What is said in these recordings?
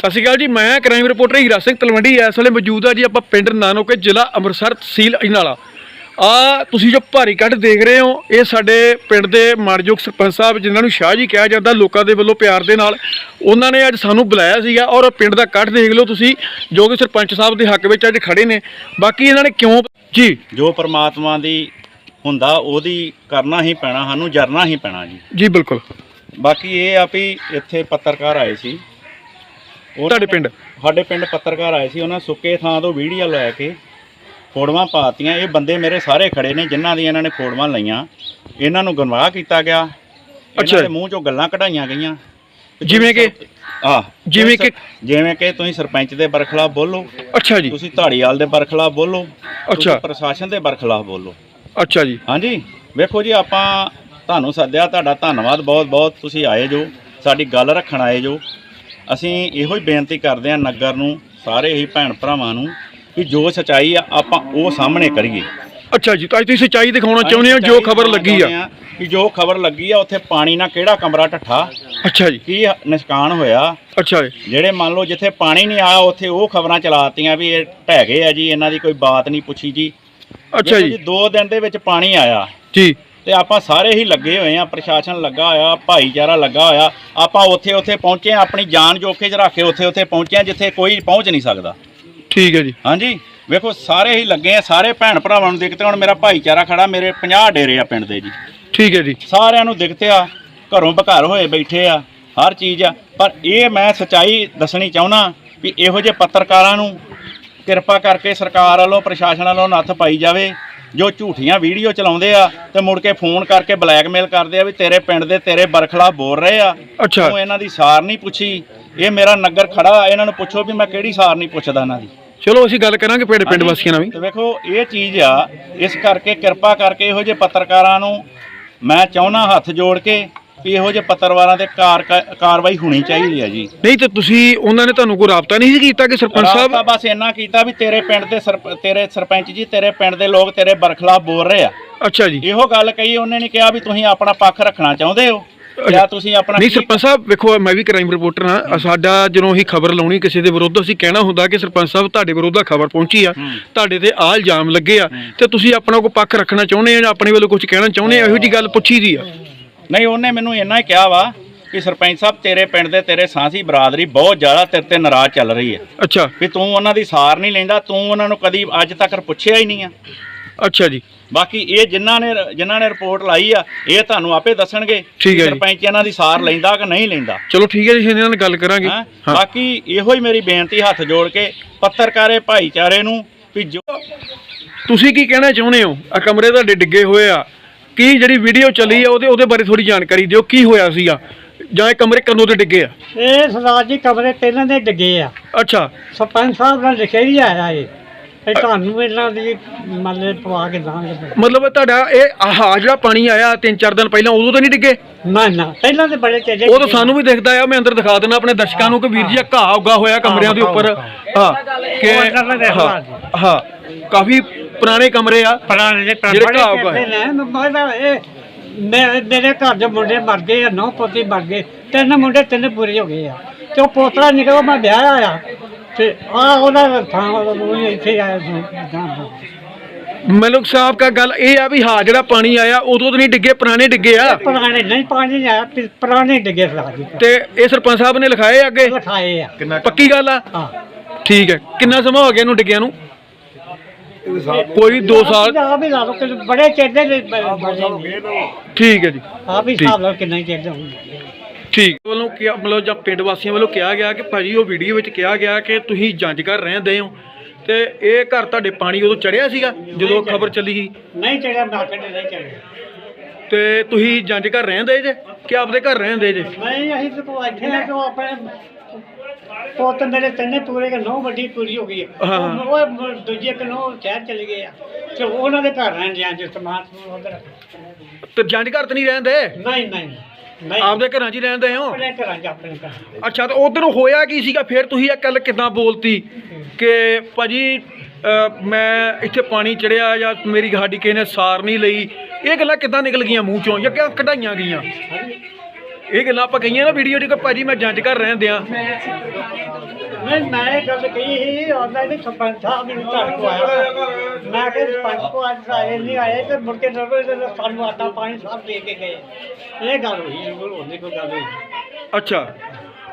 ਸਤਿ ਸ਼੍ਰੀ ਅਕਾਲ ਜੀ ਮੈਂ ਕ੍ਰਾਈਮ ਰਿਪੋਰਟਰ ਹੀਰਾ ਸਿੰਘ ਤਲਵੰਡੀ ਇਸ ਵੇਲੇ ਮੌਜੂਦ ਆ ਜੀ ਆਪਾਂ ਪਿੰਡ ਨਾਨੋਕੇ ਜ਼ਿਲ੍ਹਾ ਅੰਮ੍ਰਿਤਸਰ ਤਹਿਸੀਲ ਅਜਨਾਲਾ। ਆ ਤੁਸੀਂ ਜੋ ਭਾਰੀ ਕੱਢ ਦੇਖ ਰਹੇ ਹੋ ਇਹ ਸਾਡੇ ਪਿੰਡ ਦੇ ਮਾਨਯੋਗ ਸਰਪੰਚ ਸਾਹਿਬ ਜਿਨ੍ਹਾਂ ਨੂੰ ਸ਼ਾਹ ਜੀ ਕਿਹਾ ਜਾਂਦਾ ਲੋਕਾਂ ਦੇ ਵੱਲੋਂ ਪਿਆਰ ਦੇ ਨਾਲ ਉਹਨਾਂ ਨੇ ਅੱਜ ਸਾਨੂੰ ਬੁਲਾਇਆ ਸੀਗਾ ਔਰ ਪਿੰਡ ਦਾ ਕੱਢ ਦੇਖ ਲਓ ਤੁਸੀਂ ਜੋ ਕਿ ਸਰਪੰਚ ਸਾਹਿਬ ਦੇ ਹੱਕ ਵਿੱਚ ਅੱਜ ਖੜੇ ਨੇ। ਬਾਕੀ ਇਹਨਾਂ ਨੇ ਕਿਉਂ ਜੀ? ਜੋ ਪ੍ਰਮਾਤਮਾ ਦੀ ਹੁੰਦਾ ਉਹਦੀ ਕਰਨਾ ਹੀ ਪੈਣਾ ਸਾਨੂੰ ਜਰਨਾ ਹੀ ਪੈਣਾ ਜੀ। ਜੀ ਬਿਲਕੁਲ। ਬਾਕੀ ਇਹ ਆ ਵੀ ਇੱਥੇ ਪੱਤਰਕਾਰ ਆਏ ਸੀ। ਤੁਹਾਡੇ ਪਿੰਡ? ਸਾਡੇ ਪਿੰਡ ਪੱਤਰਕਾਰ ਆਏ ਸੀ ਉਹਨਾਂ ਸੁੱਕੇ ਥਾਂ ਤੋਂ ਵੀਡੀਓ ਲੈ ਕੇ ਫੋੜਵਾਂ ਪਾਤੀਆਂ। ਇਹ ਬੰਦੇ ਮੇਰੇ ਸਾਰੇ ਖੜੇ ਨੇ ਜਿਨ੍ਹਾਂ ਦੀਆਂ ਇਹਨਾਂ ਨੇ ਫੋੜਵਾਂ ਲਈਆਂ। ਇਹਨਾਂ ਨੂੰ ਗਨਵਾਹ ਕੀਤਾ ਗਿਆ। ਅੱਛਾ। ਦੇ ਮੂੰਹ ਚੋਂ ਗੱਲਾਂ ਕਢਾਈਆਂ ਗਈਆਂ। ਜਿਵੇਂ ਕਿ? ਆ ਜਿਵੇਂ ਕਿ- ਜਿਵੇਂ ਕਿ ਤੁਸੀਂ ਸਰਪੰਚ ਦੇ ਬਰਖਲਾਫ ਬੋਲੋ। ਅੱਛਾ ਜੀ। ਤੁਸੀਂ ਧਾੜੀਵਾਲ ਦੇ ਬਰਖਲਾਫ ਬੋਲੋ। ਅੱਛਾ। ਪ੍ਰਸ਼ਾਸਨ ਦੇ ਬਰਖਲਾਫ ਬੋਲੋ। ਅੱਛਾ ਜੀ। ਹਾਂਜੀ। ਵੇਖੋ ਜੀ ਆਪਾਂ ਤੁਹਾਨੂੰ ਸੱਦਿਆ ਤੁਹਾਡਾ ਧੰਨਵਾਦ ਬਹੁਤ ਬਹੁਤ ਤੁਸੀਂ ਆਏ ਜੋ। ਸਾਡੀ ਗੱਲ ਰੱਖਣ ਆਏ ਜੋ। ਅਸੀਂ ਇਹੋ ਹੀ ਬੇਨਤੀ ਕਰਦੇ ਹਾਂ ਨਗਰ ਨੂੰ ਸਾਰੇ ਹੀ ਭੈਣ ਭਰਾਵਾਂ ਨੂੰ ਕਿ ਜੋ ਸਚਾਈ ਆ ਆਪਾਂ ਉਹ ਸਾਹਮਣੇ ਕਰੀਏ। ਅੱਛਾ ਜੀ ਤਾਂ ਅੱਜ ਤੁਸੀਂ ਸੱਚਾਈ ਦਿਖਾਉਣਾ ਚਾਹੁੰਦੇ ਹੋ ਜੋ ਖਬਰ ਲੱਗੀ ਆ। ਕਿ ਜੋ ਖਬਰ ਲੱਗੀ ਆ ਉੱਥੇ ਪਾਣੀ ਨਾਲ ਕਿਹੜਾ ਕਮਰਾ ਢੱਠਾ? ਅੱਛਾ ਜੀ। ਕੀ ਨੁਕਸਾਨ ਹੋਇਆ? ਅੱਛਾ ਜੀ। ਜਿਹੜੇ ਮੰਨ ਲਓ ਜਿੱਥੇ ਪਾਣੀ ਨਹੀਂ ਆਇਆ ਉੱਥੇ ਉਹ ਖਬਰਾਂ ਚਲਾਤੀਆਂ ਵੀ ਇਹ ਢਹਿ ਗਏ ਆ ਜੀ ਇਹਨਾਂ ਦੀ ਕੋਈ ਬਾਤ ਨਹੀਂ ਪੁੱਛੀ ਜੀ। ਅੱਛਾ ਜੀ ਦੋ ਦਿਨ ਦੇ ਵਿੱਚ ਪਾਣੀ ਆਇਆ। ਜੀ। ਤੇ ਆਪਾਂ ਸਾਰੇ ਹੀ ਲੱਗੇ ਹੋਏ ਆ ਪ੍ਰਸ਼ਾਸਨ ਲੱਗਾ ਹੋਇਆ ਭਾਈਚਾਰਾ ਲੱਗਾ ਹੋਇਆ। ਆਪਾਂ ਉੱਥੇ ਉੱਥੇ ਪਹੁੰਚੇ ਹਾਂ, ਆਪਣੀ ਜਾਨ ਜੋਖੇ 'ਚ ਰੱਖ ਕੇ ਉੱਥੇ ਉੱਥੇ ਪਹੁੰਚੇ ਹਾਂ, ਜਿੱਥੇ ਕੋਈ ਪਹੁੰਚ ਨਹੀਂ ਸਕਦਾ। ਠੀਕ ਹੈ ਜੀ। ਹਾਂਜੀ? ਵੇਖੋ ਸਾਰੇ ਹੀ ਲੱਗੇ ਆ ਸਾਰੇ ਭੈਣ ਭਰਾਵਾਂ ਨੂੰ ਦਿਖਤੇ ਹੁਣ ਮੇਰਾ ਭਾਈਚਾਰਾ ਖੜਾ ਮੇਰੇ 50 ਡੇਰੇ ਆ ਪਿੰਡ ਦੇ ਜੀ। ਠੀਕ ਹੈ ਜੀ। ਸਾਰਿਆਂ ਨੂੰ ਦਿਖਤੇ ਆ ਘਰੋਂ ਬਘਰ ਹੋਏ ਬੈਠੇ ਆ ਹਰ ਚੀਜ਼ ਆ। ਪਰ ਇਹ ਮੈਂ ਸਚਾਈ ਦੱਸਣੀ ਚਾਹੁੰਦਾ ਵੀ ਇਹੋ ਜਿਹੇ ਪੱਤਰਕਾਰਾਂ ਨੂੰ ਕਿਰਪਾ ਕਰਕੇ ਸਰਕਾਰ ਵੱਲੋਂ ਪ੍ਰਸ਼ਾਸਨ ਵੱਲੋਂ ਨੱਥ ਪਾਈ ਜਾਵੇ। ਜੋ ਝੂਠੀਆਂ ਵੀਡੀਓ ਚਲਾਉਂਦੇ ਆ ਤੇ ਮੁੜ ਕੇ ਫੋਨ ਕਰਕੇ ਬਲੈਕਮੇਲ ਕਰਦੇ ਆ ਵੀ ਤੇਰੇ ਪਿੰਡ ਦੇ ਤੇਰੇ ਬਰਖਲਾਫ ਬੋਲ ਰਹੇ ਆ। ਅੱਛਾ। ਤੂੰ ਇਹਨਾਂ ਦੀ ਸਾਰ ਨਹੀਂ ਪੁੱਛੀ। ਇਹ ਮੇਰਾ ਨਗਰ ਖੜਾ ਇਹਨਾਂ ਨੂੰ ਪੁੱਛੋ ਵੀ ਮੈਂ ਕਿਹੜੀ ਸਾਰ ਨਹੀਂ ਪੁੱਛਦਾ ਇਹਨਾਂ ਦੀ। ਚਲੋ ਅਸੀਂ ਗੱਲ ਕਰਾਂਗੇ ਪਿੰਡ ਪਿੰਡ ਵਾਸੀਆਂ ਨਾਲ ਵੀ। ਤੇ ਵੇਖੋ ਇਹ ਚੀਜ਼ ਆ ਇਸ ਕਰਕੇ ਕਿਰਪਾ ਕਰਕੇ ਇਹੋ ਜਿਹੇ ਪੱਤਰਕਾਰਾਂ ਨੂੰ ਮੈਂ ਚਾਹੁੰਦਾ ਹੱਥ ਜੋੜ ਕੇ ਵੀ ਇਹੋ ਜਿਹੇ ਪੱਤਰਕਾਰਾਂ ਤੇ ਕਾਰ ਕਾਰਵਾਈ ਹੋਣੀ ਚਾਹੀਦੀ ਹੈ ਜੀ। ਨਹੀਂ ਤੇ ਤੁਸੀਂ ਉਹਨਾਂ ਨੇ ਤੁਹਾਨੂੰ ਕੋਈ ਰਾਬਤਾ ਨਹੀਂ ਸੀ ਕੀਤਾ ਕਿ ਸਰਪੰਚ ਸਾਹਿਬ? ਰਾਬਤਾ ਬਸ ਇੰਨਾ ਕੀਤਾ ਵੀ ਤੇਰੇ ਪਿੰਡ ਦੇ ਸਰਪ- ਤੇਰੇ ਸਰਪੰਚ ਜੀ ਤੇਰੇ ਪਿੰਡ ਦੇ ਲੋਕ ਤੇਰੇ ਬਰਖਲਾਫ ਬੋਲ ਰਹੇ ਆ। ਅੱਛਾ ਜੀ। ਇਹੋ ਗੱਲ ਕਹੀ ਉਹਨੇ ਨਹੀਂ ਕਿਹਾ ਵੀ ਤੁਸੀਂ ਆਪਣਾ ਪੱਖ ਰੱਖਣਾ ਚਾਹੁੰਦੇ ਹੋ ਜਾਂ ਤੁਸੀਂ ਆਪਣਾ ਨਹੀਂ ਸਰਪੰਚ ਸਾਹਿਬ ਵੇਖੋ ਮੈਂ ਵੀ ਕ੍ਰਾਈਮ ਰਿਪੋਰਟਰ ਹਾਂ। ਸਾਡਾ ਜਦੋਂ ਹੀ ਖਬਰ ਲਾਉਣੀ ਕਿਸੇ ਦੇ ਵਿਰੁੱਧ ਅਸੀਂ ਕਹਿਣਾ ਹੁੰਦਾ ਕਿ ਸਰਪੰਚ ਸਾਹਿਬ ਤੁਹਾਡੇ ਵਿਰੁੱਧ ਆ ਖਬਰ ਪਹੁੰਚੀ ਆ। ਤੁਹਾਡੇ ਤੇ ਆਹ ਇਲਜ਼ਾਮ ਲੱਗੇ ਆ। ਤੇ ਤੁਸੀਂ ਆਪਣਾ ਕੋਈ ਪੱਖ ਰੱਖਣਾ ਚਾਹੁੰਦੇ ਆ ਜਾਂ ਆਪਣੇ ਵੱਲੋਂ ਕੁਝ ਕਹਿਣਾ ਚਾਹੁੰਦੇ ਆ? ਇਹੋ ਜੀ ਗੱਲ ਪੁੱਛੀ ਦੀ ਆ। ਨਹੀਂ ਉਹਨੇ ਮੈਨੂੰ ਇੰਨਾ ਹੀ ਕਿਹਾ ਵਾ ਕਿ ਸਰਪੰਚ ਸਾਹਿਬ ਤੇਰੇ ਪਿੰਡ ਦੇ ਤੇਰੇ ਸਾਂਸੀ ਬਰਾਦਰੀ ਬਹੁਤ ਜ਼ਿਆਦਾ ਤੇਰੇ ਤੇ ਨਾਰਾਜ਼ ਚੱਲ ਰਹੀ ਹੈ। ਅੱਛਾ। ਵੀ ਤੂੰ ਉਹਨਾਂ ਦੀ ਸਾਰ ਨਹੀਂ ਲੈਂਦਾ ਤੂੰ ਉਹਨਾਂ ਨੂੰ ਕਦੀ ਅੱਜ ਤੱਕ ਪੁੱਛਿਆ ਹੀ ਨਹੀਂ ਆ। ਅੱਛਾ ਜੀ। ਬਾਕੀ ਇਹ ਜਿਨ੍ਹਾਂ ਨੇ ਜਿਨ੍ਹਾਂ ਨੇ ਰਿਪੋਰਟ ਲਾਈ ਆ ਇਹ ਤੁਹਾਨੂੰ ਆਪੇ ਦੱਸਣਗੇ ਠੀਕ ਹੈ ਜੀ। ਸਰਪੰਚ ਇਹਨਾਂ ਦੀ ਸਾਰ ਲੈਂਦਾ ਕਿ ਨਹੀਂ ਲੈਂਦਾ। ਚਲੋ ਠੀਕ ਹੈ ਜੀ ਇਹਨਾਂ ਨਾਲ ਗੱਲ ਕਰਾਂਗੇ। ਹੈਂ? ਹਾਂ। ਬਾਕੀ ਇਹੋ ਹੀ ਮੇਰੀ ਬੇਨਤੀ ਹੱਥ ਜੋੜ ਕੇ ਪੱਤਰਕਾਰੇ ਭਾਈਚਾਰੇ ਨੂੰ ਵੀ ਜੋ ਤੁਸੀਂ ਕੀ ਕਹਿਣਾ ਚਾਹੁੰਦੇ ਹੋ? ਆ ਕਮਰੇ ਤੁਹਾਡੇ ਡਿੱਗੇ ਹੋਏ ਆ। ਕੀ ਜਿਹੜੀ ਵੀਡੀਓ ਚੱਲੀ ਆ ਉਹਦੇ ਉਹਦੇ ਬਾਰੇ ਥੋੜੀ ਜਾਣਕਾਰੀ ਦਿਓ ਕੀ ਹੋਇਆ ਸੀਗਾ ਜਾਂ ਇਹ ਕਮਰੇ ਕਦੋਂ ਤੇ ਡਿੱਗੇ ਆ? ਇਹ ਸਰਦਾਰ ਜੀ ਕਮਰੇ ਪਹਿਲਾਂ ਦੇ ਡਿੱਗੇ ਆ। ਅੱਛਾ। ਸਰਪੰਚ ਸਾਹਿਬ ਨਾਲ ਲਿਖਿਆ ਹੀ ਆਇਆ ਇਹ। ਤੇ ਤੁਹਾਨੂੰ ਇਹਨਾਂ ਦੀ ਮੱਲੇ ਪਵਾ ਕੇ ਦਾਂਗੇ ਮਤਲਬ ਤੁਹਾਡਾ ਇਹ ਆਹ ਜਿਹੜਾ ਪਾਣੀ ਆਇਆ ਤਿੰਨ ਚਾਰ ਦਿਨ ਪਹਿਲਾਂ ਉਦੋਂ ਤਾਂ ਨਹੀਂ ਡਿੱਗੇ? ਨਾ ਨਾ ਪਹਿਲਾਂ ਤੇ ਬੜੇ ਚੇਜੇ ਉਹ ਤਾਂ ਸਾਨੂੰ ਵੀ ਦਿਖਦਾ ਆ ਮੈਂ ਅੰਦਰ ਦਿਖਾ ਦੇਣਾ ਆਪਣੇ ਦਰਸ਼ਕਾਂ ਨੂੰ ਕਿ ਵੀਰ ਜੀ ਆਹ ਘਾਹ ਉੱਗਾ ਹੋਇਆ ਕਮਰਿਆਂ ਦੇ ਉੱਪਰ। ਹਾਂ ਕਿ ਹਾਂ, ਹਾਂ। ਕਾਫੀ ਪੁਰਾਣੇ ਕਮਰੇ ਆ। ਪੁਰਾਣੇ ਦੇ ਜਿਹੜੇ ਬੜੇ ਘਾਹ ਇਹ ਮੇਰੇ ਮੇਰੇ ਘਰ ਦੇ ਮੁੰਡੇ ਮਰ ਗਏ ਆ ਨੌ ਪੋਤੀ ਮਰ ਗਏ। ਤਿੰਨ ਮੁੰਡੇ ਤਿੰਨ ਪੂਰੇ ਹੋ ਗਏ ਆ। ਤੇ ਉਹ ਪੋਤਰਾ ਨਿਕਲੋ ਮੈਂ ਵਿਆਹ ਆਇਆ। ਤੇ ਆ ਉਹਦਾ ਥਾਂ ਉਹ ਇੱਥੇ ਆਇਆ ਸੀ ਮਲਕ ਸਾਹਿਬ ਕਾ ਗੱਲ ਇਹ ਆ ਵੀ ਹਾਂ ਜਿਹੜਾ ਪਾਣੀ ਆਇਆ ਉਦੋਂ ਤਾਂ ਨਹੀਂ ਡਿੱਗੇ ਪੁਰਾਣੇ ਡਿੱਗੇ ਆ। ਪੁਰਾਣੇ ਨਹੀਂ ਪਾਣੀ ਆਇਆ ਪੁਰਾਣੇ ਡਿੱਗੇ ਜੀ ਤੇ ਇਹ ਸਰਪੰਚ ਸਾਹਿਬ ਨੇ ਲਿਖਾਏ ਅੱਗੇ? ਲਿਖਾਏ ਆ। ਪੱਕੀ ਗੱਲ ਆ? ਹਾਂ। ਠੀਕ ਹੈ। ਕਿੰਨਾ ਸਮਾਂ ਹੋ ਗਿਆ ਇਹਨੂੰ ਡਿੱਗਿਆਂ ਨੂੰ? ਕੋਈ 2 ਸਾਲ ਆ ਵੀ ਲਾ ਲਓ ਕਿ ਬੜੇ ਚੇਡੇ ਦੇ ਠੀਕ ਹੈ ਜੀ। ਆ ਵੀ ਠੀਕ। ਹਿਸਾਬ ਨਾਲ ਕਿੰਨਾ ਚੇਡੇ ਹੋਣਗੇ। ਠੀਕ। ਵੱਲੋਂ ਕਿਹਾ ਮਤਲਬ ਜਾਂ ਪਿੰਡ ਵਾਸੀਆਂ ਵੱਲੋਂ ਕਿਹਾ ਗਿਆ ਕਿ ਭਾਜੀ ਉਹ ਵੀਡੀਓ ਵਿੱਚ ਕਿਹਾ ਗਿਆ ਕਿ ਤੁਸੀਂ ਜੰਜ ਕਰ ਰਹਿੰਦੇ ਹੋ। ਤੇ ਇਹ ਘਰ ਤੁਹਾਡੇ ਪਾਣੀ ਉਦੋਂ ਚੜਿਆ ਸੀਗਾ ਜਦੋਂ ਖਬਰ ਚੱਲੀ ਸੀ? ਨਹੀਂ ਚੜਿਆ ਨਾਕੇ ਤੇ ਨਹੀਂ ਚੜਿਆ। ਤੇ ਤੁਸੀਂ ਜੰਜ ਕਰ ਰਹਿੰਦੇ ਜੇ? ਕਿ ਆਪਦੇ ਘਰ ਰਹਿੰਦੇ ਜੇ? ਨਹੀਂ ਅਸੀਂ ਤੇ ਕੋ ਇੱਥੇ ਆ ਜੋ ਆਪਣੇ ਪੁੱਤ ਮੇਰੇ ਤਿੰਨੇ ਪੂਰੇ ਕੇ ਨੌ ਵੱਡੀ ਪੂਰੀ ਹੋ ਗਈ ਹੈ। ਉਹ ਦੂਜੇ ਕਿ ਨੌ ਸ਼ਹਿਰ ਚਲੇ ਗਏ ਆ। ਤੇ ਉਹਨਾਂ ਦੇ ਘਰ ਰਹਿਣ ਜਾਂ ਜਿਸ ਸਮਾਨ ਸਮੂਨ ਉਧਰ ਤੇ ਜੰਜ ਘਰ ਤੇ ਨਹੀਂ ਰਹਿੰਦੇ? ਨਹੀਂ ਨਹੀਂ ਨਹੀਂ। ਆਪਦੇ ਘਰਾਂ 'ਚ ਹੀ ਰਹਿੰਦੇ ਹੋ? ਆਪਣੇ ਘਰਾਂ ਚ ਆਪਣੇ ਘਰ ਅੱਛਾ ਤੇ ਉਧਰ ਹੋਇਆ ਕੀ ਸੀਗਾ? ਫਿਰ ਤੁਸੀਂ ਇਹ ਗੱਲ ਕਿਦਾਂ ਬੋਲਤੀ ਕਿ ਭਾਜੀ ਅਹ, ਮੈਂ ਇੱਥੇ ਪਾਣੀ ਚੜਿਆ ਜਾਂ ਮੇਰੀ ਸਾਡੀ ਕਿਸੇ ਨੇ ਸਾਰ ਨਹੀਂ ਲਈ? ਇਹ ਗੱਲਾਂ ਕਿਦਾਂ ਨਿਕਲ ਗਈਆਂ ਮੂੰਹ ਚੋਂ ਜਾਂ ਕਿਆ ਕਢਾਈਆਂ ਗਈਆਂ? ਇਹ ਗੱਲਾਂ ਆਪਾਂ ਕਹੀਆਂ ਨਾ ਵੀਡੀਓ 'ਚ ਕਿ ਭਾਜੀ ਮੈਂ ਜੰਜ ਕਰ ਰਹਿਣ ਦਿਆਂ। ਮੈਂ ਇਹ ਗੱਲ ਕਹੀ ਸੀ ਉਹਨਾਂ ਨੇ ਸਰਪੰਚ ਸਾਹਿਬ ਨੇ ਘਰ ਕੋ ਆਇਆ ਮੈਂ ਕਿਹਾ ਸਰਪੰਚ ਕੋ ਅੱਜ ਆਏ ਨਹੀਂ ਆਏ ਤੇ ਮੁੜ ਕੇ ਨਰਵੇ ਦੇ ਸਾਨੂੰ ਆਟਾ ਪਾਣੀ ਸਭ ਦੇ ਕੇ ਗਏ। ਇਹ ਗੱਲ ਹੋਈ ਹੈ, ਹੋਰ ਨਹੀਂ ਕੋਈ ਗੱਲ ਹੋਈ ਅੱਛਾ।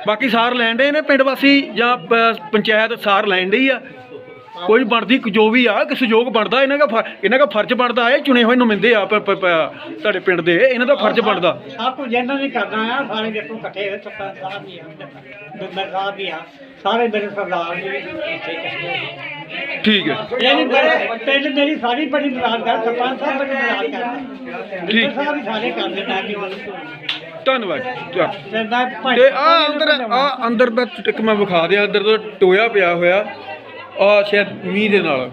ਬਾਕੀ ਸਾਰ ਲੈਣ ਦੇ ਨੇ ਪਿੰਡ ਵਾਸੀ ਜਾਂ ਪ- ਪੰਚਾਇਤ ਸਾਰ ਲੈਣ ਡਈ ਆ? ਕੋਈ ਬਣਦੀ ਜੋ ਵੀ ਆ ਕਿ ਸਹਿਯੋਗ ਬਣਦਾ ਇਹਨਾਂ ਦਾ ਫਰ- ਇਹਨਾਂ ਦਾ ਫਰਜ਼ ਬਣਦਾ ਹੈ ਚੁਣੇ ਹੋਏ ਨੁਮਾਇੰਦੇ ਆ ਪ- ਪ- ਪ- ਤੁਹਾਡੇ ਪਿੰਡ ਦੇ ਇਹਨਾਂ ਦਾ ਫਰਜ਼ ਬਣਦਾ। ਸਭ ਕੁਝ ਇਹਨਾਂ ਨੇ ਕਰਨਾ ਆ ਸਾਰੇ ਦੇਖੋ ਇਕੱਠੇ ਹੋਏ ਸਰਪੰਚ ਸਾਹਿਬ ਵੀ ਆ ਮੈਂਬਰ ਸਾਹਿਬ ਵੀ ਆ ਸਾਰੇ ਮੇਰੇ ਸਰਦਾਰ ਜੀ ਵੀ ਇੱਥੇ ਇਕੱਠੇ ਹੋਏ। ਠੀਕ ਹੈ। ਇਹ ਨਹੀਂ ਪਿੰਡ ਮੇਰੀ ਸਾਰੀ ਬੜੀ ਮਦਦ ਕਰ ਸਰਪੰਚ ਸਾਹਿਬ ਬੜੀ ਮਦਦ ਕਰਦੇ ਠੀਕ। ਮੈਂਬਰ ਸਾਹਿਬ ਵੀ ਸਾਰੇ ਕਰਦੇ ਮੈਂ ਵੀ ਧੰਨਵਾਦ। ਤੇ ਮੈਂ ਭਾਈ- ਤੇ ਆ ਅੰਦਰ ਆ ਅੰਦਰ ਦਾ ਇੱਕ ਮੈਂ ਵਿਖਾ ਦਿਆਂ ਅੰਦਰ ਤੋਂ ਟੋਇਆ ਪਿਆ ਹੋਇਆ। ਆ ਸ਼ਾਇਦ ਮੀਂਹ ਦੇ ਨਾਲ।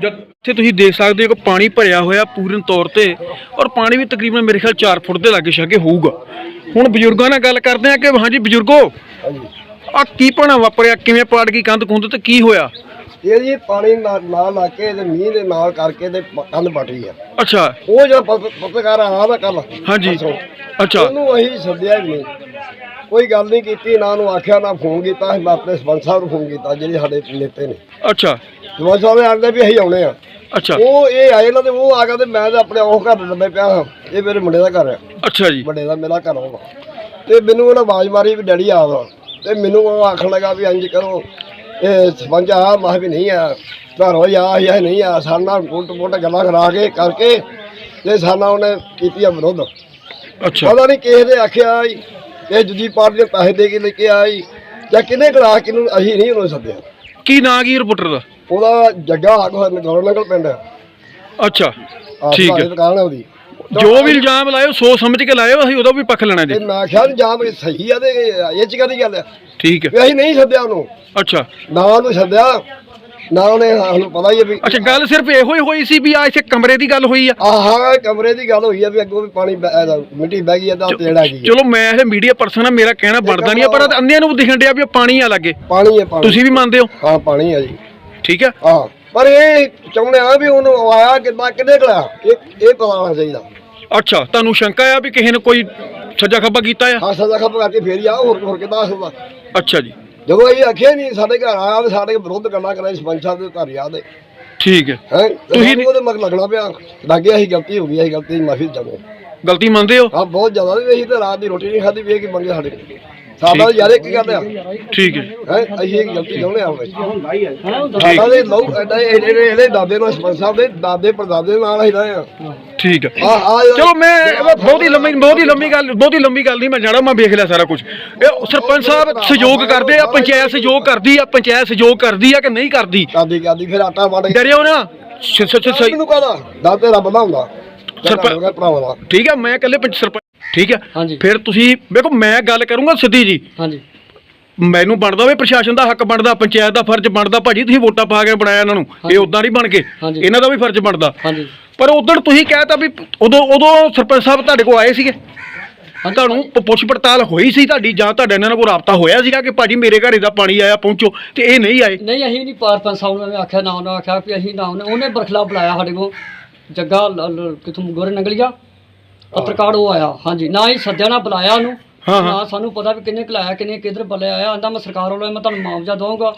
ਜਦ ਇੱਥੇ ਤੁਸੀਂ ਦੇਖ ਸਕਦੇ ਹੋ ਕਿ ਪਾਣੀ ਭਰਿਆ ਹੋਇਆ ਪੂਰਨ ਤੌਰ ਤੇ ਔਰ ਪਾਣੀ ਵੀ ਤਕਰੀਬਨ ਮੇਰੇ ਖਿਆਲ 4 ਫੁੱਟ ਦੇ ਲਾਗੇ ਛਾਗੇ ਹੋਊਗਾ। ਹੁਣ ਬਜ਼ੁਰਗਾਂ ਨਾਲ ਗੱਲ ਕਰਦੇ ਆ ਕਿ ਹਾਂਜੀ ਬਜ਼ੁਰਗੋ ਆ ਕੀ ਪਣਾ ਵਾਪਰਿਆ ਕਿਵੇਂ ਪਾੜ ਗਈ ਕੰਧ ਕੁੰਧ ਤੇ ਕੀ ਹੋਇਆ? ਇਹ ਜੀ ਪਾਣੀ ਨਾ ਨਾ ਲਾ ਕੇ ਤੇ ਮੀਂਹ ਦੇ ਨਾਲ ਕਰਕੇ ਤੇ ਪ- ਕੰਧ ਪਟ ਗਈ ਆ। ਅੱਛਾ। ਉਹ ਜਿਹੜਾ ਪ- ਪੱਤਰਕਾਰ ਨਾ ਕੱਲ ਹਾਂਜੀ। ਅੱਛਾ। ਉਹਨੂੰ ਅਸੀਂ ਸੱਦਿਆ ਨਹੀਂ। ਕੋਈ ਗੱਲ ਨਹੀਂ ਕੀਤੀ ਨਾ ਉਹਨੂੰ ਆਖਿਆ ਨਾ ਫੋਨ ਕੀਤਾ ਅਸੀਂ ਆਪਣੇ ਸਰਪੰਚ ਸਾਹਿਬ ਨੂੰ ਫੋਨ ਕੀਤਾ ਜਿਹੜੇ ਸਾਡੇ ਨੇਤੇ ਨੇ। ਅੱਛਾ। ਸਰਪੰਚ ਸਾਹਿਬ ਨੇ ਆਖਦੇ ਵੀ ਅਸੀਂ ਆਉਣੇ ਆ। ਅੱਛਾ। ਉਹ ਇਹ ਆਏ ਨਾ ਤੇ ਉਹ ਆ ਗਿਆ ਤੇ ਮੈਂ ਤਾਂ ਆਪਣੇ ਉਹ ਘਰ ਲੱਭੇ ਪਿਆ ਹਾਂ। ਇਹ ਮੇਰੇ ਮੁੰਡੇ ਦਾ ਘਰ ਆ। ਅੱਛਾ ਜੀ। ਵੱਡੇ ਦਾ ਮੇਰਾ ਘਰ ਹੋਗਾ ਤੇ ਮੈਨੂੰ ਉਹਨੇ ਆਵਾਜ਼ ਮਾਰੀ ਵੀ ਡੈਡੀ ਆ ਵਾ ਤੇ ਮੈਨੂੰ ਉਹ ਆਖਣ ਲੱਗਾ ਵੀ ਇੰਜ ਕਰੋ। ਇਹ ਸਰਪੰਚ ਆ ਮੈਂ ਕਿਹਾ ਵੀ ਨਹੀਂ ਆ। ਘਰੋਂ ਜਾ ਜਾਂ ਨਹੀਂ ਆ। ਸਾਡੇ ਨਾਲ ਪੁੱਟ ਪੁੱਟ ਗੱਲਾਂ ਕਰਾ ਕੇ ਕਰਕੇ ਤੇ ਸਾਨਾ ਉਹਨੇ ਕੀਤੀ ਆ ਵਿਰੋਧ। ਅੱਛਾ। ਪਤਾ ਨਹੀਂ ਕਿਸੇ ਦੇ ਆਖਿਆ ਕਿ ਦੂਜੀ ਪਾਰਟੀ ਦੇ ਪੈਸੇ ਦੇ ਕੇ ਲੈ ਕੇ ਆਈ। ਜਾਂ ਕਿਹਨੇ ਕਰਾ ਕੇ ਨੂੰ ਅਸੀਂ ਨਹੀਂ ਉਹਨੂੰ ਸੱਦਿਆ। ਕੀ ਨਾਂ ਕੀ ਰਿਪੋਰਟਰ ਦਾ? ਉਹਦਾ ਜੱਗਾ ਆਗ ਹੋਇਆ ਗੌਰਨਗਲ ਪਿੰਡ ਆ ਅੱਛਾ ਠੀਕ ਹੈ। ਦੁਕਾਨ ਹੈ ਉਹਦੀ। ਜੋ ਵੀ ਇਲਜ਼ਾਮ ਲਾਇਓ ਸੋਚ ਸਮਝ ਕੇ ਲਾਇਓ ਅਸੀਂ ਉਹਦਾ ਵੀ ਪੱਖ ਲੈਣਾ ਜੀ। ਮੈਂ ਜਾਂ ਵੀ ਸਹੀ ਆ ਤੇ ਇਹ ਚ ਕਾਹਦੀ ਗੱਲ ਆ ਠੀਕ ਹੈ। ਅਸੀਂ ਨਹੀਂ ਸੱਦਿਆ ਉਹਨੂੰ। ਅੱਛਾ। ਨਾ ਉਹਨੂੰ ਸੱਦਿਆ। ਨਾ ਉਹਨੇ ਸਾਨੂੰ ਪਤਾ ਹੀ ਹੈ ਵੀ ਅੱਛਾ ਗੱਲ ਸਿਰਫ ਇਹੋ ਹੀ ਹੋਈ ਸੀ ਵੀ ਆ ਇੱਥੇ ਕਮਰੇ ਦੀ ਗੱਲ ਹੋਈ ਆ? ਆਹ ਕਮਰੇ ਦੀ ਗੱਲ ਹੋਈ ਆ ਵੀ ਅੱਗੋਂ ਵੀ ਪਾਣੀ ਬਹਿ- ਇਹਦਾ ਮਿੱਟੀ ਬਹਿ ਗਈ ਆ ਤਾਂ ਤੇੜ ਆ ਗਈ ਆ। ਚਲੋ ਮੈਂ ਇਹ ਮੀਡੀਆ ਪਰਸਨ ਆ ਮੇਰਾ ਕਹਿਣਾ ਬਣਦਾ ਨਹੀਂ ਆ ਪਰ ਅੰਨਿਆਂ ਨੂੰ ਦਿਖਣ ਡਿਆ ਵੀ ਇਹ ਪਾਣੀ ਆ ਲੱਗੇ। ਪਾਣੀ ਹੈ ਪਾਣੀ। ਤੁਸੀਂ ਵੀ ਮੰਨਦੇ ਹੋ? ਹਾਂ ਪਾਣੀ ਹੈ ਜੀ। ਠੀਕ ਹੈ ਹਾਂ ਪਰ ਇਹ ਚਾਹੁੰਦੇ ਆ ਵੀ ਉਹਨੂੰ ਆਇਆ ਕਿੱਦਾਂ ਕਿੱਦੇ ਕਲਾ ਇਹ ਇਹ ਪਤਾ ਹੋਣਾ ਚਾਹੀਦਾ। ਅੱਛਾ ਤੁਹਾਨੂੰ ਸ਼ੰਕਾ ਆ ਵੀ ਕਿਸੇ ਨੇ ਕੋਈ ਸੱਜਾ ਖੱਬਾ ਕੀਤਾ ਆ? ਹਾਂ ਸਜ਼ਾ ਖੱਪ ਕਰਕੇ ਫੇਰ ਹੀ ਆ ਹੋਰ ਹੋਰ ਕਿੱਦਾਂ ਹੁੰਦਾ ਅੱਛਾ ਜੀ। ਜਦੋਂ ਇਹ ਆਖਿਆ ਨਹੀਂ ਸਾਡੇ ਘਰ ਆਇਆ ਤੇ ਸਾਡੇ ਵਿਰੁੱਧ ਗੱਲਾਂ ਕਰਾਈ ਸਰਪੰਚ ਸਾਹਿਬ ਦੇ ਘਰ ਯਾਦ ਹੈ ਠੀਕ ਹੈ ਹੈ? ਤੁਸੀਂ- ਉਹਦੇ ਮਗਰ ਲੱਗਣਾ ਪਿਆ ਲੱਗੇ ਅਸੀਂ ਗਲਤੀ ਹੋ ਗਈ ਅਸੀਂ ਗਲਤੀ ਮਾਫੀ ਚਾਹੁੰਦੇ ਗਲਤੀ ਮੰਨਦੇ ਹੋ? ਆ ਬਹੁਤ ਜ਼ਿਆਦਾ ਵੀ ਅਸੀਂ ਤੇ ਰਾਤ ਦੀ ਰੋਟੀ ਨਹੀਂ ਖਾਧੀ ਵੀ ਇਹ ਕੀ ਮੰਗੇ ਸਾਡੇ। ਸਾਡਾ ਯਾਰ ਇਹ ਕੀ ਕਰਦੇ ਆ। ਠੀਕ ਹੈ। ਹੈ ਅਸੀਂ ਇਹ ਗਲਤੀ ਚਾਹੁੰਦੇ ਆ ਹੁਣ ਸਾਡਾ ਦੇ ਲੋ ਇਹਦੇ ਇਹਦੇ ਦਾਦੇ ਨਾਲ ਸਰਪੰਚ ਸਾਹਿਬ ਦੇ ਦਾਦੇ ਪਰਦਾਦੇ ਨਾਲ ਹੀ ਰਹੇ ਆ। ਠੀਕ ਹੈ। ਆ ਆ ਚਲੋ ਮੈਂ ਬਹੁਤ ਹੀ ਲੰਮੀ ਬਹੁਤ ਹੀ ਲੰਮੀ ਗੱਲ ਬਹੁਤ ਹੀ ਲੰਮੀ ਗੱਲ ਨਹੀਂ ਮੈਂ ਜਾਣਾ ਮੈਂ ਵੇਖ ਲਿਆ ਸਾਰਾ ਕੁਝ ਇਹ ਸਰਪੰਚ ਸਾਹਿਬ ਸਹਿਯੋਗ ਕਰਦੇ ਆ ਪੰਚਾਇਤ ਸਹਿਯੋਗ ਕਰਦੀ ਆ ਪੰਚਾਇਤ ਸਹਿਯੋਗ ਕਰਦੀ ਆ ਕਿ ਨਹੀਂ ਕਰਦੀ? ਕਾਦੀ ਕਾਦੀ ਫਿਰ ਆਟਾ ਕੇ ਡਰਿਓ ਨਾ। ਸ- ਸ- ਸ- ਸਹੀ ਮੈਨੂੰ ਕਹਦਾ? ਦਾਦੇ ਰੱਬ ਦਾ ਹੁੰਦਾ ਸਰਪੰਚ- ਠੀਕ ਹੈ ਮੈਂ ਇਕੱਲੇ ਪੰਚ ਸਰਪੰਚ ਠੀਕ ਹੈ? ਹਾਂਜੀ। ਫਿਰ ਤੁਸੀਂ ਵੇਖੋ ਮੈਂ ਗੱਲ ਕਰੂੰਗਾ ਸਿੱਧੀ ਜੀ। ਹਾਂਜੀ। ਮੈਨੂੰ ਬਣਦਾ ਵੇ ਪ੍ਰਸ਼ਾਸਨ ਦਾ ਹੱਕ ਬਣਦਾ ਪੰਚਾਇਤ ਦਾ ਫਰਜ਼ ਬਣਦਾ ਭਾਜੀ ਤੁਸੀਂ ਵੋਟਾਂ ਪਾ ਕੇ ਬਣਾਇਆ ਇਹਨਾਂ ਨੂੰ। ਇਹ ਉਦਾਂ ਨਹੀਂ ਬਣ ਕੇ। ਹਾਂਜੀ। ਇਹਨਾਂ ਦਾ ਵੀ ਫਰਜ਼ ਬਣਦਾ। ਹਾਂਜੀ। ਪਰ ਉਦੋਂ ਤੁਸੀਂ ਕਹਿਤਾ ਵੀ ਉਦੋਂ ਉਦੋਂ ਸਰਪੰਚ ਸਾਹਿਬ ਤੁਹਾਡੇ ਕੋਲ ਆਏ ਸੀਗੇ। ਤੁਹਾਨੂੰ ਪ- ਪੁੱਛ ਪੜਤਾਲ ਹੋਈ ਸੀ ਤੁਹਾਡੀ ਜਾਂ ਤੁਹਾਡਾ ਇਹਨਾਂ ਨਾਲ ਕੋਈ ਰਾਬਤਾ ਹੋਇਆ ਸੀਗਾ ਕਿ ਭਾਜੀ ਮੇਰੇ ਘਰੇ ਦਾ ਪਾਣੀ ਆਇਆ ਪਹੁੰਚੋ ਤੇ ਇਹ ਨਹੀਂ ਆਏ? ਨਹੀਂ ਅਸੀਂ ਨਹੀਂ ਪਾਰ ਪੰਜ ਸਾਹਿਬ ਨੇ ਆਖਿਆ ਨਾ ਉਹਨਾਂ ਆਖਿਆ ਵੀ ਅਸੀਂ ਨਾ ਉਹਨੇ ਉਹਨੇ ਬਰਖਲਾ ਬੁਲਾਇਆ ਸਾਡੇ ਕੋਲ। ਜੱਗਾ ਲ- ਲ- ਕਿਥੋਂ ਗੋਰੇ ਨੰਗਲੀਆ। ਪੱਤਰਕਾਰ ਉਹ ਆਇਆ। ਹਾਂਜੀ ਨਾ ਹੀ ਸੱਦਿਆ ਨਾ ਬੁਲਾਇਆ ਉਹਨੂੰ। ਹਾਂ, ਹਾਂ। ਨਾ ਸਾਨੂੰ ਪਤਾ ਵੀ ਕਿੰਨੇ ਕਲਾਇਆ ਕਿੰਨੇ ਕਿਧਰ ਬੱਲੇ ਆਇਆ ਆਂਦਾ ਮੈਂ ਸਰਕਾਰ ਵੱਲੋਂ ਮੈਂ ਤੁਹਾਨੂੰ ਮੁਆਵਜ਼ਾ ਦਵਾਂਗਾ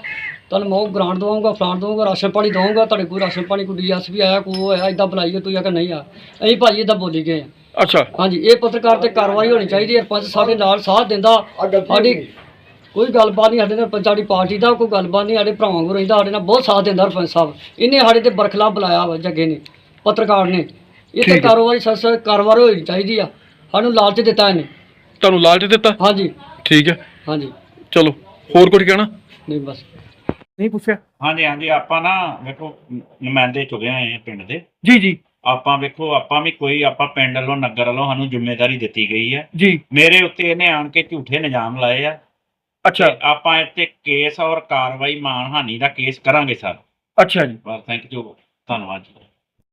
ਤੁਹਾਨੂੰ ਮੈਂ ਗ੍ਰਾਂਟ ਦਵਾਂਗਾ ਫਲਾਣ ਦਵਾਂਗਾ ਰਾਸ਼ਨ ਪਾਣੀ ਦਵਾਂਗਾ ਤੁਹਾਡੇ ਕੋਈ ਰਾਸ਼ਨ ਪਾਣੀ ਕੋਈ ਡੀਐਸਪੀ ਆਇਆ ਕੋਈ ਉਹ ਆਇਆ ਇਦਾਂ ਬੁਲਾਈਏ ਤੁਸੀਂ ਆਖਿਆ ਨਹੀਂ ਆ। ਅਸੀਂ ਭਾਜੀ ਇਦਾਂ ਬੋਲੀ ਗਏ ਆ। ਅੱਛਾ। ਹਾਂਜੀ ਇਹ ਪੱਤਰਕਾਰ ਤੇ ਕਾਰਵਾਈ ਹੋਣੀ ਚਾਹੀਦੀ ਹੈ। ਸਰਪੰਚ ਸਾਡੇ ਨਾਲ ਸਾਥ ਦਿੰਦਾ। ਸਾਡੀ। ਕੋਈ ਗੱਲਬਾਤ ਨਹੀਂ ਸਾਡੇ ਨਾਲ ਪੰਜਾਬੀ ਪਾਰਟੀ ਦਾ ਕੋਈ ਗੱਲਬਾਤ ਨਹੀਂ ਸਾਡੇ ਭਰਾਵਾਂ ਕੋਲ ਰਹਿੰਦਾ ਸਾਡੇ ਨਾਲ ਬਹੁਤ ਸਾਥ ਦਿੰਦਾ ਸਰਪੰਚ ਸਾਹਿਬ। ਇਹਨੇ ਸਾਡੇ ਤੇ ਬਰਖਲਾ ਬੁਲਾਇਆ ਵਾ ਜੱਗੇ ਨੇ ਪੱਤਰਕਾਰ ਨੇ। ਇਹ ਠੀਕ ਤੇ ਹੈ। ਕਾਰੋਬਾਰੀ ਸਸ ਕਾਰਵਾਈ ਹੋਣੀ ਚਾਹੀਦੀ ਆ। ਸਾਨੂੰ ਲਾਲਚ ਦਿੱਤਾ ਇਹਨੇ। ਤੁਹਾਨੂੰ ਲਾਲਚ ਦਿੱਤਾ? ਹਾਂਜੀ। ਠੀਕ ਹੈ। ਹਾਂਜੀ। ਚਲੋ ਹੋਰ ਕੁਝ ਕਹਿਣਾ? ਨਹੀਂ ਬਸ। ਨਹੀਂ ਪੁੱਛਿਆ? ਹਾਂਜੀ ਹਾਂਜੀ ਆਪਾਂ ਨਾ ਵੇਖੋ ਨ- ਨੁਮਾਇੰਦੇ ਚੁਗੇ ਹੋਏ ਆ ਪਿੰਡ ਦੇ। ਜੀ ਜੀ। ਆਪਾਂ ਵੇਖੋ ਆਪਾਂ ਵੀ ਕੋਈ ਆਪਾਂ ਪਿੰਡ ਵੱਲੋਂ ਨਗਰ ਵੱਲੋਂ ਸਾਨੂੰ ਜ਼ਿੰਮੇਵਾਰੀ ਦਿੱਤੀ ਗਈ ਹੈ। ਜੀ। ਮੇਰੇ ਉੱਤੇ ਇਹਨੇ ਆਣ ਕੇ ਝੂਠੇ ਇਲਜ਼ਾਮ ਲਾਏ ਆ। ਅੱਛਾ। ਤੇ ਆਪਾਂ ਇੱਥੇ ਕੇਸ ਔਰ ਕਾਰਵਾਈ ਮਾਨਹਾਨੀ ਦਾ ਕੇਸ ਕਰਾਂਗੇ ਸਰ। ਅੱਛਾ ਜੀ। ਬਸ ਥੈਂਕ ਯੂ ਧੰਨਵਾਦ ਜੀ।